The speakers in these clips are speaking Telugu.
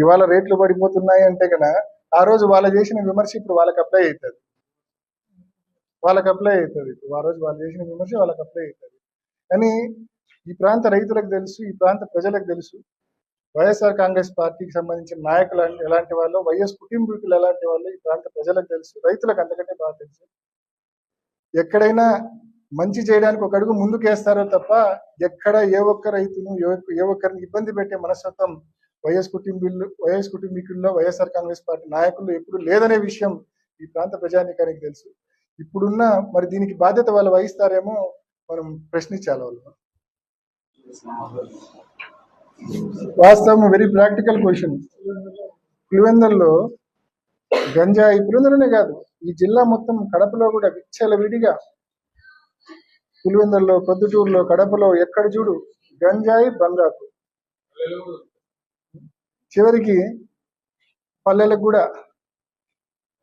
ఇవాళ రేట్లు పడిపోతున్నాయి అంటే కనుక ఆ రోజు వాళ్ళు చేసిన విమర్శ ఇప్పుడు వాళ్ళకి అప్లై అవుతుంది. వాళ్ళకి అప్లై అవుతుంది. ఇప్పుడు ఆ రోజు వాళ్ళు చేసిన విమర్శ వాళ్ళకి అప్లై అవుతుంది. కానీ ఈ ప్రాంత రైతులకు తెలుసు ఈ ప్రాంత ప్రజలకు తెలుసు. వైఎస్ఆర్ కాంగ్రెస్ పార్టీకి సంబంధించిన నాయకులు ఎలాంటి వాళ్ళు వైఎస్ కుటుంబీకులు ఎలాంటి వాళ్ళు ఈ ప్రాంత ప్రజలకు తెలుసు. రైతులకు అంతకంటే బాగా తెలుసు. ఎక్కడైనా మంచి చేయడానికి ఒక అడుగు ముందుకేస్తారో తప్ప ఎక్కడ ఏ ఒక్క రైతును ఏ ఒక్క- ఏ ఒక్కరిని ఇబ్బంది పెట్టే మనస్తత్వం వైఎస్ కుటుంబీలు వైఎస్ కుటుంబీకుల్లో వైఎస్ఆర్ కాంగ్రెస్ పార్టీ నాయకులు ఎప్పుడు లేదనే విషయం ఈ ప్రాంత ప్రజానీకానికి తెలుసు. ఇప్పుడున్న మరి దీనికి బాధ్యత వాళ్ళు వహిస్తారేమో మనం ప్రశ్నించాలి వాళ్ళు. వాస్తవం వెరీ ప్రాక్టికల్ క్వశ్చన్ పులివెందల్లో గంజాయి పులివెందులనే కాదు ఈ జిల్లా మొత్తం కడపలో కూడా విచ్చల విడిగా పులివెందుల్లో పొద్దుటూరులో కడపలో ఎక్కడ చూడు గంజాయి బంగాకు. చివరికి పల్లెలకు కూడా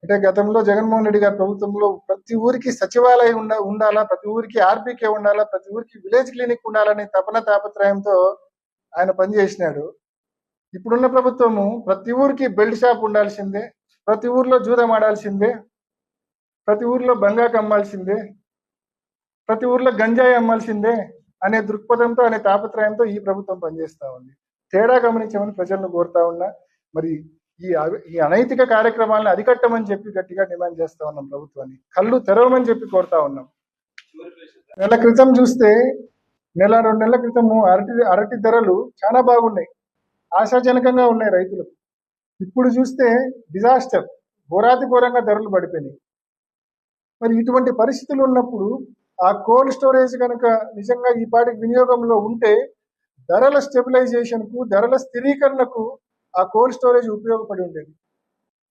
అంటే గతంలో జగన్మోహన్ రెడ్డి గారి ప్రభుత్వంలో ప్రతి ఊరికి సచివాలయం ఉండ ఉండాలా ప్రతి ఊరికి ఆర్బీకే ఉండాలా ప్రతి ఊరికి విలేజ్ క్లినిక్ ఉండాలనే తపన తాపత్రయంతో ఆయన పనిచేసినాడు. ఇప్పుడున్న ప్రభుత్వము ప్రతి ఊరికి బెల్ట్ షాప్ ఉండాల్సిందే ప్రతి ఊర్లో జూదం ఆడాల్సిందే ప్రతి ఊర్లో బంగాకు అమ్మాల్సిందే ప్రతి ఊర్లో గంజాయి అమ్మాల్సిందే అనే దృక్పథంతో అనే తాపత్రయంతో ఈ ప్రభుత్వం పనిచేస్తూ ఉంది. తేడా గమనించమని ప్రజలను కోరుతా ఉన్నా మరి ఈ అవి- ఈ అనైతిక కార్యక్రమాలను అరికట్టమని చెప్పి గట్టిగా డిమాండ్ చేస్తా ఉన్నాం ప్రభుత్వాన్ని. కళ్ళు తెరవమని చెప్పి కోరుతా ఉన్నాం. నెల క్రితం చూస్తే నెల రెండు నెలల క్రితము అరటి అరటి ధరలు చాలా బాగున్నాయి. ఆశాజనకంగా ఉన్నాయి రైతులకు. ఇప్పుడు చూస్తే డిజాస్టర్ ఘోరాతి ఘోరంగా ధరలు పడిపోయినాయి. మరి ఇటువంటి పరిస్థితులు ఉన్నప్పుడు ఆ కోల్డ్ స్టోరేజ్ కనుక నిజంగా ఈ పాటికి వినియోగంలో ఉంటే ధరల స్టెబిలైజేషన్కు ధరల స్థిరీకరణకు ఆ కోల్డ్ స్టోరేజ్ ఉపయోగపడి ఉండేది.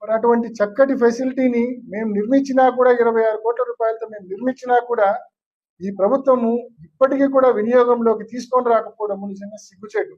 మరి అటువంటి చక్కటి ఫెసిలిటీని మేము నిర్మించినా కూడా ఇరవై ఆరు కోట్ల రూపాయలతో మేము నిర్మించినా కూడా ఈ ప్రభుత్వము ఇప్పటికీ కూడా వినియోగంలోకి తీసుకొని రాకపోవడం నిజంగా సిగ్గుచేటు.